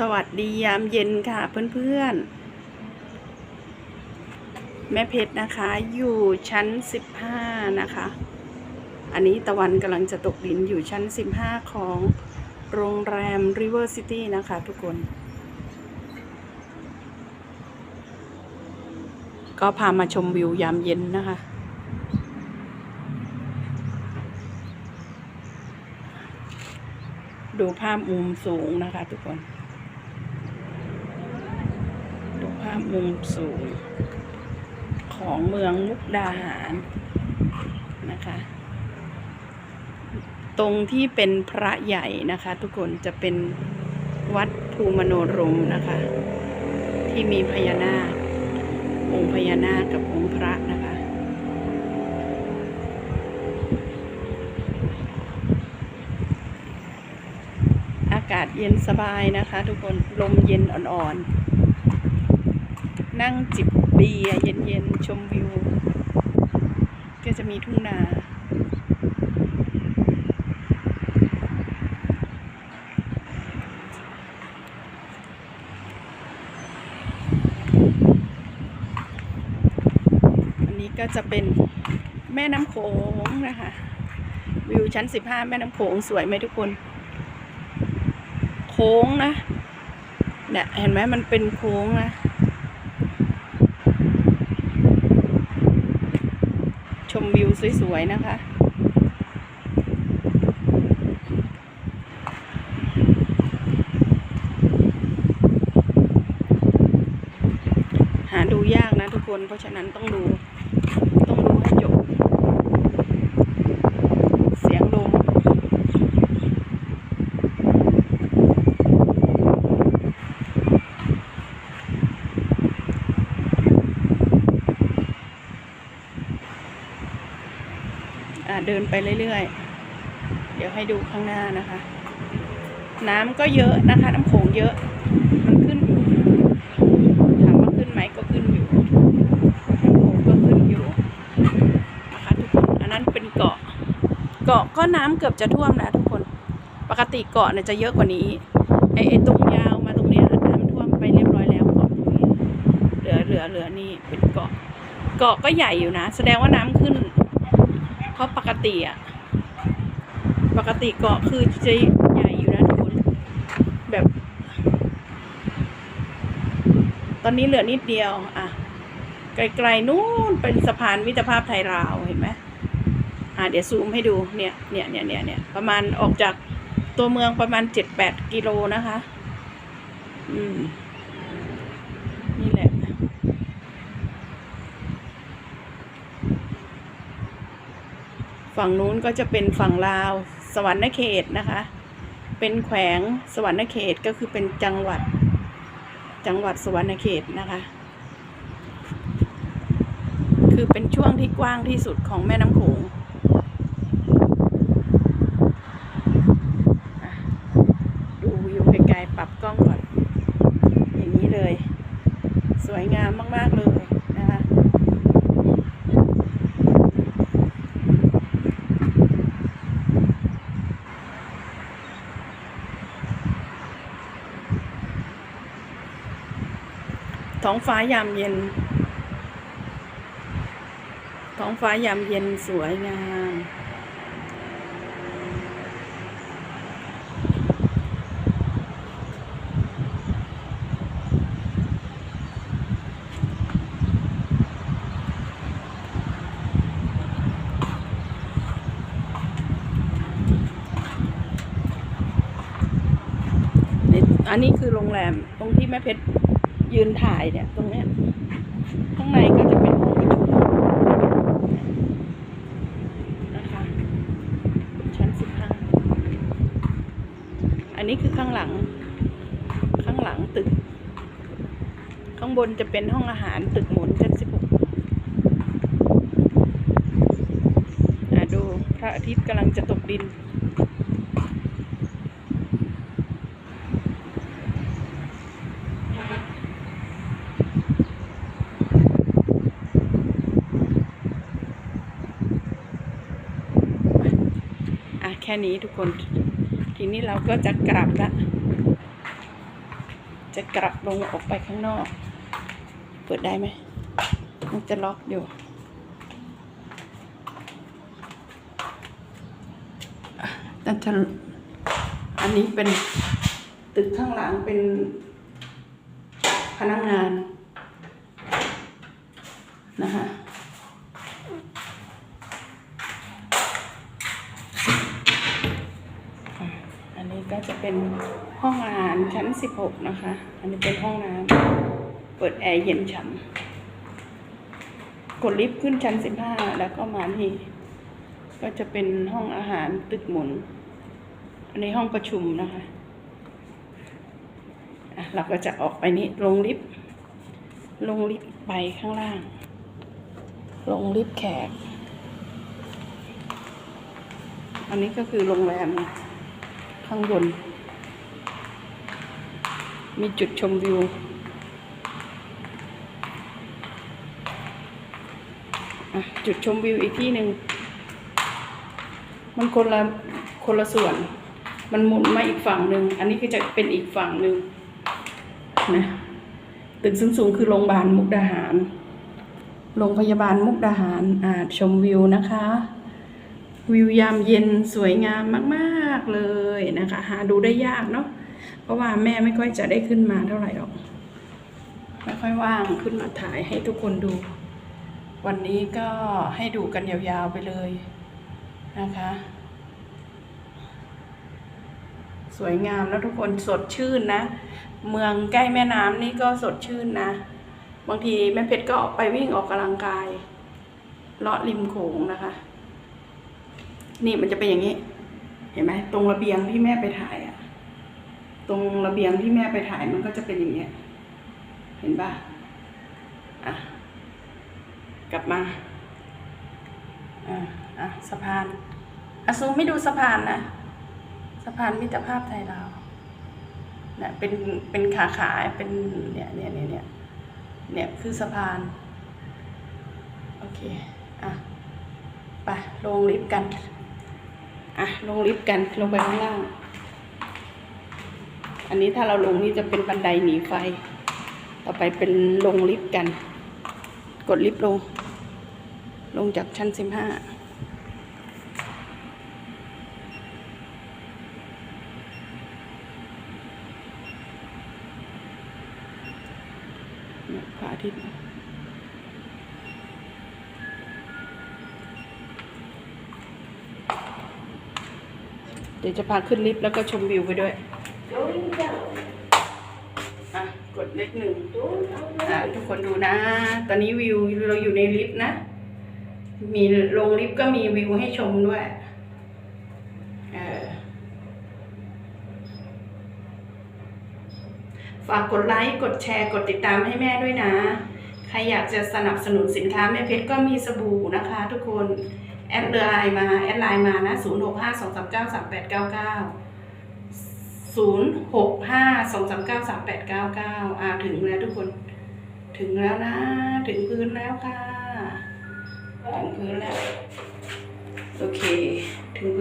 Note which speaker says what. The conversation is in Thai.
Speaker 1: สวัสดียามเย็นค่ะเพื่อนๆ แม่เพชรนะคะอยู่ชั้น 15 นะคะ อันนี้ตะวันกำลังจะตกดินอยู่ชั้น 15 ของโรงแรม River City นะคะทุกคน ก็พามาชมวิวยามเย็นนะคะ ดูภาพมุมสูงนะคะทุกคน ดูภา พมุมสูง ของเมืองมุกดาหารนะคะ ตรงที่เป็นพระใหญ่นะคะ ทุกคนจะเป็นวัดภูมโนรมนะคะ ที่มีพญานาคองค์พญานาคกับองค์พระนะคะ อากาศเย็นสบายนะคะ ทุกคนลมเย็นอ่อนๆ นั่งจิบเบียร์เย็นๆ ชมวิว ก็จะมีทุ่งนาอันนี้ก็จะเป็นแม่น้ำโขงนะคะ วิวชั้น 15 แม่น้ำโขงสวยไหมทุกคน โค้งนะเนี่ยเห็นไหมมันเป็นโค้งนะ ชมวิวสวยๆนะคะ หาดูยากนะทุกคนเพราะฉะนั้นต้องดู ต้องดูให้จบ เสียงลม อ่า เดินไปเรื่อยๆ เดี๋ยวให้ดูข้างหน้านะคะ น้ำก็เยอะนะคะ น้ำโขงเยอะ มันขึ้นถามว่าขึ้นไหมก็ขึ้นอยู่น้ำโขงก็ขึ้นอยู่นะคะทุกคนอันนั้นเป็นเกาะ เกาะก็น้ำเกือบจะท่วมนะทุกคน ปกติเกาะเนี่ยจะเยอะกว่านี้ไอ้ตรงยาวมาตรงนี้น้ำท่วมไปเรียบร้อยแล้วเกาะตรงนี้เหลือเหลือเหลือนี่เป็นเกาะเกาะก็ใหญ่อยู่นะ แสดงว่าน้ำขึ้น เพราะปกติอะปกติเกาะคือจะใหญ่อยู่นะทุกคนแบบ ตอนนี้เหลือนิดเดียว อะ ไกลๆนู้นเป็นสะพานมิตรภาพไทยลาวเห็นไหมอะเดี๋ยวซูมให้ดูเนี่ยเนี่ยเนี่ยเนี่ยเนี่ยประมาณออกจากตัวเมืองประมาณเจ็ดแปดกิโลนะคะ อืม นี่แหละ ฝั่งนู้นก็จะเป็นฝั่งลาว สวรรณเขตนะคะ เป็นแขวงสวรรณเขตก็คือเป็นจังหวัด จังหวัดสวรรณเขตนะคะ คือเป็นช่วงที่กว้างที่สุดของแม่น้ำโขงดูวิวไกลๆปรับกล้องก่อน อย่างนี้เลย สวยงามมากๆเลยนะคะ ท้องฟ้ายามเย็น ท้องฟ้ายามเย็นสวยงาม อันนี้คือโรงแรมตรงที่แม่เพชร ยืนถ่ายเนี่ยตรงเนี้ยข้างในก็จะเป็นห้องประชุมนะคะชั้นสิบห้าอันนี้คือข้างหลัง ข้างหลังตึก ข้างบนจะเป็นห้องอาหารตึกหมุนชั้นสิบหกดูพระอาทิตย์กำลังจะตกดิน แค่นี้ทุกคน ทีนี้เราก็จะกลับละ จะกลับลงออกไปข้างนอก เปิดได้ไหม มันจะล็อกอยู่แต่จะอันนี้เป็นตึกข้างหลังเป็นพนักงานนะคะอันนี้ ก็จะเป็นห้องอาหารชั้น 16 นะคะ อันนี้เป็นห้องน้ำเปิดแอร์เย็นฉ่ำกดลิฟต์ขึ้นชั้น 15 แล้วก็มานี่ก็จะเป็นห้องอาหารตึกหมุน อันนี้ห้องประชุมนะคะะเราก็จะออกไปนี่ลงลิฟต์ลงลิฟต์ไปข้างล่าง ลงลิฟต์แขก อันนี้ก็คือโรงแรม ข้างบน มีจุดชมวิว จุดชมวิวอีกที่หนึ่ง มันคนละคนละส่วน มันหมุนมาอีกฝั่งหนึ่ง อันนี้ก็จะเป็นอีกฝั่งหนึ่งนะ ตึกสูงๆคือโรงพยาบาลมุกดาหาร โรงพยาบาลมุกดาหารอ่าชมวิวนะคะ วิวยามเย็นสวยงามมากๆเลยนะคะ หาดูได้ยากเนาะเพราะว่าแม่ไม่ค่อยจะได้ขึ้นมาเท่าไหร่หรอกไม่ค่อยว่างขึ้นมาถ่ายให้ทุกคนดู วันนี้ก็ให้ดูกันยาวๆไปเลยนะคะ สวยงามแล้วทุกคนสดชื่นนะ เมืองใกล้แม่น้ำนี่ก็สดชื่นนะ บางทีแม่เพชรก็ออกไปวิ่งออกกำลังกายเลาะริมโขงนะคะ นี่มันจะเป็นอย่างนี้ เห็นไหมตรงระเบียงที่แม่ไปถ่ายอะตรงระเบียงที่แม่ไปถ่ายมันก็จะเป็นอย่างเงี้ย เห็นปะอะกลับมาอะอะสะพานอะซูมไม่ดูสะพานนะสะพานมิตรภาพไทยลาวเนี่ยเป็นเป็นขาขาเป็นเนี่ยเนี่ยเนี่ยเนี่ยเนี่ยคือสะพาน โอเค อะ ไปลงลิฟต์กัน อะลงลิฟต์กันลงไปข้างล่าง อันนี้ถ้าเราลงนี่จะเป็นบันไดหนีไฟ ต่อไปเป็นลงลิฟต์กัน กดลิฟต์ลง ลงจากชั้นสิบห้าพระอาทิตย์เดี๋ยวจะพาขึ้นลิฟต์แล้วก็ชมวิวไปด้วยอะกดเลขหนึ่งอะทุกคนดูนะ ตอนนี้วิวเราอยู่ในลิฟต์นะ มีลงลิฟต์ก็มีวิวให้ชมด้วยฝากกดไลค์ กดแชร์ กดติดตามให้แม่ด้วยนะ ใครอยากจะสนับสนุนสินค้าแม่เพชรก็มีสบู่นะคะทุกคน แอดไลน์มาแอดไลน์มานะ0 6 5 2 3 9 3 8 9 9 0 6 5 2 3 9 3 8 9 9อ่าถึงแล้วทุกคน ถึงแล้วนะ ถึงพื้นแล้วค่ะ ถึงพื้นแล้ว โอเค ถึงพื้น